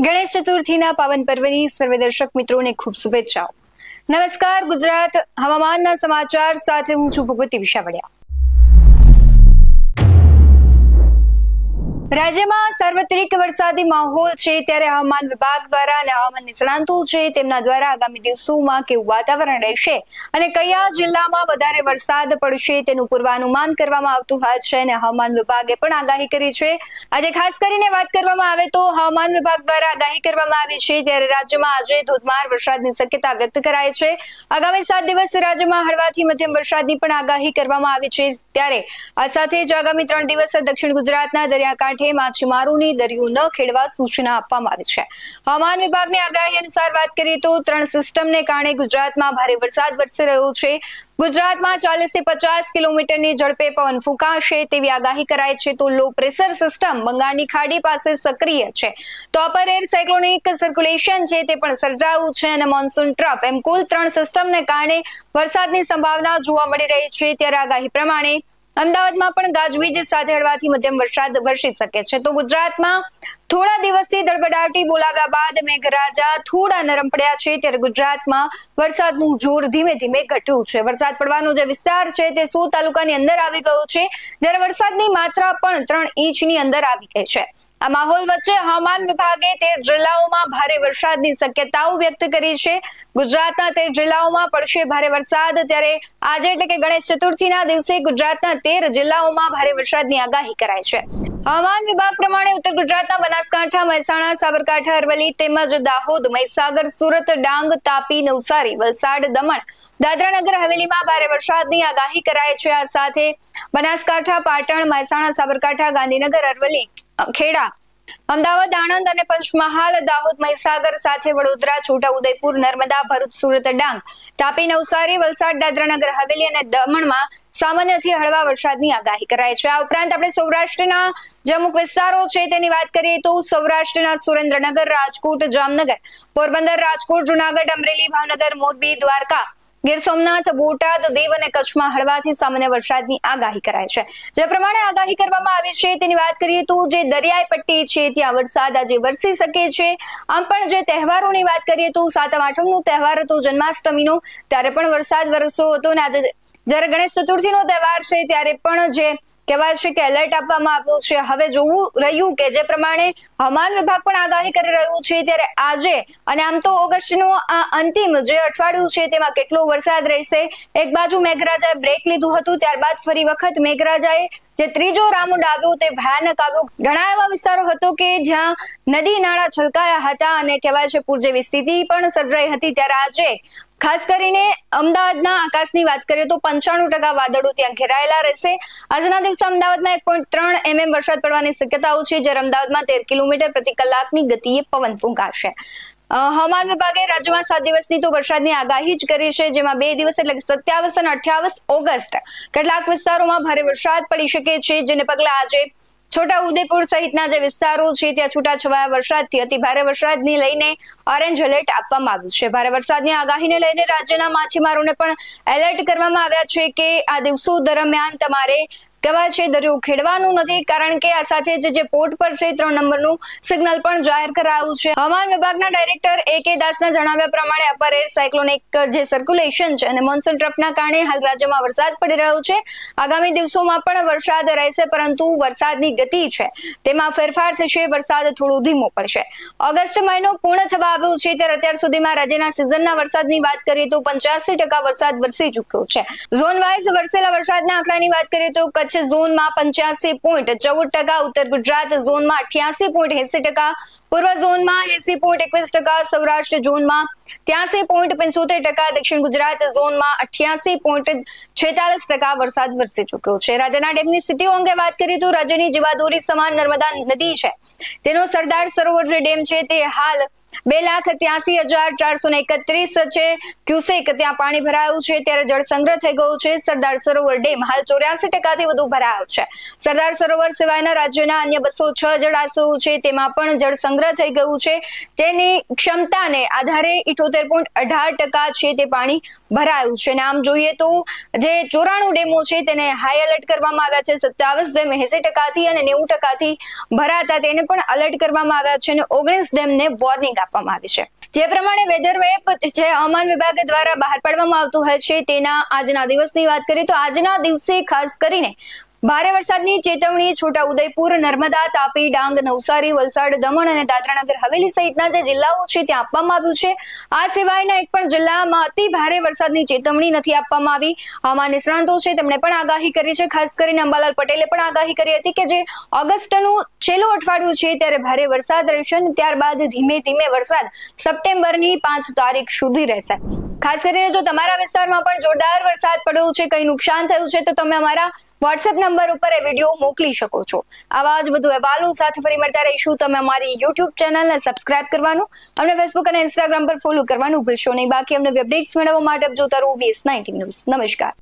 ગણેશ ચતુર્થીના પાવન પર્વની સર્વે દર્શક મિત્રોને ખૂબ શુભેચ્છાઓ. નમસ્કાર, ગુજરાત હવામાનના સમાચાર સાથે હું છું ભગવતી વિશાવડિયા. રાજ્યમાં સાર્વત્રિક વરસાદી માહોલ છે ત્યારે હવામાન વિભાગ દ્વારા અને હવામાન નિષ્ણાંતો છે તેમના દ્વારા આગામી દિવસોમાં કેવું વાતાવરણ રહેશે અને કયા જિલ્લામાં વધારે વરસાદ પડશે તેનું પૂર્વાનુમાન કરવામાં આવતું હોય છે અને હવામાન વિભાગે પણ આગાહી કરી છે. આજે ખાસ કરીને વાત કરવામાં આવે તો હવામાન વિભાગ દ્વારા આગાહી કરવામાં આવી છે ત્યારે રાજ્યમાં આજે ધોધમાર વરસાદની શક્યતા વ્યક્ત કરાઈ છે. આગામી સાત દિવસ રાજ્યમાં હળવાથી મધ્યમ વરસાદની પણ આગાહી કરવામાં આવી છે. ત્યારે આ સાથે જ આગામી ત્રણ દિવસ દક્ષિણ ગુજરાતના દરિયાકાંઠે માછીમારોની દરિયો ન ખેડવા સૂચના આપવામાં આવી છે. હવામાન વિભાગની આગાહી અનુસાર વાત કરીએ તો ત્રણ સિસ્ટમને કારણે ગુજરાતમાં ભારે વરસાદ વરસી રહ્યો છે. ગુજરાતમાં ચાલીસથી પચાસ કિલોમીટરની ઝડપે પવન ફૂંકાશે તેવી આગાહી કરાય છે તો લો પ્રેશર સિસ્ટમ બંગાળની ખાડી પાસે સક્રિય છે. તો અપર એર સાયક્લોનિક સર્ક્યુલેશન છે તે પણ સર્જાયું છે અને મોન્સૂન ટ્રફ એમ કુલ ત્રણ સિસ્ટમને કારણે વરસાદની સંભાવના જોવા મળી રહી છે. ત્યારે આગાહી પ્રમાણે અમદાવાદમાં પણ ગાજવીજ સાથે હળવાથી મધ્યમ વરસાદ વરસી શકે છે. તો ગુજરાતમાં થોડા દિવસથી દળબડાટી બોલાવ્યા બાદ મેઘરાજા થોડા નરમ પડ્યા છે ત્યારે ગુજરાતમાં વરસાદનું જોર ધીમે ધીમે ઘટ્યું છે. વરસાદ પડવાનો જે વિસ્તાર છે તે સો તાલુકાની અંદર આવી ગયો છે, જ્યારે વરસાદની માત્રા પણ ત્રણ ઇંચની અંદર આવી ગઈ છે. આ માહોલ વચ્ચે હવામાન વિભાગે તેર જિલ્લાઓમાં ભારે વરસાદની શક્યતાઓ વ્યક્ત કરી છે. ગુજરાતના તેર જિલ્લાઓમાં પડશે ભારે વરસાદ, ત્યારે આજે એટલે કે ગણેશ ચતુર્થીના દિવસે ગુજરાતના તેર જિલ્લાઓમાં ભારે વરસાદની આગાહી કરાઈ છે. હવામાન વિભાગ પ્રમાણે ઉત્તર ગુજરાતના બનાસકાંઠા, મહેસાણા, સાબરકાંઠા, અરવલ્લી તેમજ દાહોદ, મહીસાગર, સુરત, ડાંગ, તાપી, નવસારી, વલસાડ, દમણ, દાદરાનગર, હવેલીમાં ભારે વરસાદની આગાહી કરાઈ છે. આ સાથે બનાસકાંઠા, પાટણ, મહેસાણા, સાબરકાંઠા, ગાંધીનગર, અરવલ્લી ખેડા અમદાવાદ, આણંદ અને પંચમહાલ, દાહોદ, મહીસાગર સાથે વડોદરા, છોટા ઉદયપુર, નર્મદા, ભરૂચ, સુરત, ડાંગ, તાપી, નવસારી, વલસાડ, દાદરાનગર, હવેલી અને દમણમાં સામાન્યથી હળવા વરસાદની આગાહી કરાય છે. આ ઉપરાંત આપણે સૌરાષ્ટ્રના જે અમુક વિસ્તારો છે તેની વાત કરીએ તો સૌરાષ્ટ્રના સુરેન્દ્રનગર, રાજકોટ, જામનગર, પોરબંદર, રાજકોટ, જુનાગઢ, અમરેલી, ભાવનગર, મોરબી, દ્વારકા ગીર સોમનાથ, બોટાદ, દીવ અને કચ્છમાં હળવાથી સામાન્ય વરસાદની આગાહી કરાય છે. જે પ્રમાણે આગાહી કરવામાં આવી છે, તેની વાત કરીએ તો જે દરિયાઈ પટ્ટી છે, ત્યાં વરસાદ આજે વરસી શકે છે. આમ પણ જે તહેવારોની વાત કરીએ તો સાતમ, આઠમનો તહેવાર હતો, જન્માષ્ટમીનો, ત્યારે પણ વરસાદ વરસ્યો હતો અને આજે જ્યારે ગણેશ ચતુર્થીનો તહેવાર છે, ત્યારે પણ જે કહેવાય છે કે એલર્ટ આપવામાં આવ્યું છે. હવે જોવું રહ્યું કે જે પ્રમાણે હવામાન વિભાગ પણ આગાહી કરી રહ્યું છે, ત્યારે આજે અને આમ તો ઓગસ્ટનું આ અંતિમ જે અઠવાડિયું છે, તેમાં કેટલો વરસાદ રહેશે, એક બાજુ મેઘરાજાએ બ્રેક લીધું હતું, ત્યારબાદ ફરી વખત મેઘરાજાએ જે ત્રીજો રાઉન્ડ આવ્યો, તે ભયાનક આવ્યો. ઘણા એવા વિસ્તારો હતો કે જ્યાં નદી નાળા છલકાયા હતા અને કહેવાય છે પૂર જેવી સ્થિતિ પણ સર્જાઈ હતી. ત્યારે આજે ખાસ કરીને અમદાવાદના આકાશની વાત કરીએ તો પંચાણું ટકા વાદળો ત્યાં ઘેરાયેલા રહેશે. આજના દિવસે અમદાવાદમાં એક પોઈન્ટ ત્રણ એમએમ વરસાદ પડવાની શક્યતાઓ છે, જ્યારે અમદાવાદમાં તેર કિલોમીટર પ્રતિ કલાકની ગતિએ પવન ફૂંકાશે. હવામાન વિભાગે રાજ્યમાં સાત દિવસની તો વરસાદની આગાહી જ કરી છે, જેમાં બે દિવસ એટલે કે સત્યાવીસ અને અઠ્યાવીસ ઓગસ્ટ કેટલાક વિસ્તારોમાં ભારે વરસાદ પડી શકે છે, જેને પગલે આજે છોટા ઉદેપુર સહિતના જે વિસ્તારો છે, ત્યાં છૂટાછવાયા વરસાદથી અતિ ભારે વરસાદની લઈને ઓરેન્જ એલર્ટ આપવામાં આવ્યું છે. ભારે વરસાદની આગાહીને લઈને રાજ્યના માછીમારોને પણ એલર્ટ કરવામાં આવ્યા છે કે આ દિવસો દરમિયાન તમારે કહેવાય છે, દરિયો ખેડવાનું નથી, કારણ કે આ સાથે જ જે પોર્ટ પર છે, ત્રણ નંબરનું સિગ્નલ પણ જાહેર કરાયું છે. હવામાન વિભાગના ડાયરેક્ટર એ કે દાસના જણાવ્યા પ્રમાણે અપર એર સાયક્લોનિક જે સર્ક્યુલેશન છે અને મોન્સૂન ટ્રફના કારણે હાલ રાજ્યમાં વરસાદ પડી રહ્યો છે. આગામી દિવસોમાં પણ વરસાદ રહેશે, પરંતુ વરસાદની ગતિ છે. તેમાં ફેરફાર થશે, વરસાદ થોડો ધીમો પડશે. ઓગસ્ટ મહિનો પૂર્ણ થવા આવ્યો છે, ત્યારે અત્યાર સુધીમાં રાજ્યના સિઝનના વરસાદની વાત કરીએ તો પંચ્યાસી ટકા વરસાદ વરસી ચૂક્યો છે. ઝોન વાઇઝ વરસેલા વરસાદના આંકડાની વાત કરીએ તો ઝોનમાં પંચ્યાસી પોઈન્ટ ચૌદ ટકા, ઉત્તર ગુજરાત ઝોનમાં અઠ્યાસી પોઈન્ટ એસી ટકા, પૂર્વ ઝોનમાં એસી પોઈન્ટ એકવીસ ટકા, સૌરાષ્ટ્ર ઝોનમાં ત્યાસી પોઈન્ટ પંચોતેર ટકા, દક્ષિણ ગુજરાત ઝોનમાં અઠ્યાસી પોઈન્ટ છેતાલીસ ટકા વરસાદ વરસી ચૂક્યો છે. રાજ્યના ડેમની સ્થિતિઓ અંગે વાત કરીએ તો રાજ્યની જીવાદોરી સમાન નર્મદા નદી છે. તેનો સરદાર સરોવર જે ડેમ છે તે હાલ બે લાખ ત્યાસી હજાર ચારસો ને એકત્રીસ છે. ક્યુસેક ત્યાં પાણી ભરાયું છે, ત્યારે જળ સંગ્રહ થઈ ગયો છે. સરદાર સરોવર ડેમ હાલ ચોર્યાસી ટકાથી વધુ ભરાયો છે. સરદાર સરોવર સિવાયના રાજ્યના અન્ય બસો છ જળાશયો છે, તેમાં પણ જળ સંગ્રહ થઈ ગયું છે. તેની ક્ષમતાને આધારે ઇઠોતેર પોઈન્ટ અઢાર ટકા છે તે પાણી ભરાયું છે. અને આમ જોઈએ તો જે ચોરાણું ડેમો છે તેને હાઈ એલર્ટ કરવામાં આવ્યા છે. સત્યાવીસ ડેમ એસી ટકાથી અને નેવું ટકાથી ભરાતા તેને પણ અલર્ટ કરવામાં આવ્યા છે અને ઓગણીસ ડેમને વોર્નિંગ આપવામાં આવી છે. જે પ્રમાણે વેધર વેપ જે હવામાન વિભાગ દ્વારા બહાર પાડવામાં આવતું હોય છે તેના આજના દિવસની વાત કરીએ તો આજના દિવસે ખાસ કરીને ભારે વરસાદની ચેતવણી છોટા ઉદયપુર, નર્મદા, તાપી, ડાંગ, નવસારી, વલસાડ, દમણ અને દાદરાનગર હવેલી સહિતના જે જિલ્લાઓ છે ત્યાં આપવામાં આવ્યું છે. આ સિવાયના એક પણ જિલ્લામાં અતિ ભારે વરસાદની ચેતવણી નથી આપવામાં આવી. હવામાન નિષ્ણાંતો છે તેમણે પણ આગાહી કરી છે. ખાસ કરીને અંબાલાલ પટેલે પણ આગાહી કરી હતી કે જે ઓગસ્ટનું છેલ્લું અઠવાડિયું છે ત્યારે ભારે વરસાદ રહેશે અને ત્યારબાદ ધીમે ધીમે વરસાદ સપ્ટેમ્બરની પાંચ તારીખ સુધી રહેશે. ખાસ કરીને જો તમારા વિસ્તારમાં પણ જોરદાર વરસાદ પડ્યો છે, કંઈ નુકસાન થયું છે, તો તમે અમારા વોટ્સએપ નંબર ઉપર એ વીડિયો મોકલી શકો છો. આવા જ બધું અહેવાલો સાથે ફરી મળતા રહીશું. તમે અમારી યુટ્યુબ ચેનલને સબસ્ક્રાઇબ કરવાનું અમને ફેસબુક અને ઇન્સ્ટાગ્રામ પર ફોલો કરવાનું ભૂલશો નહીં. બાકી અમને અપડેટ્સ મેળવવા માટે જોતા રહો બીએસ નાઇન્ટી ન્યૂઝ નમસ્કાર.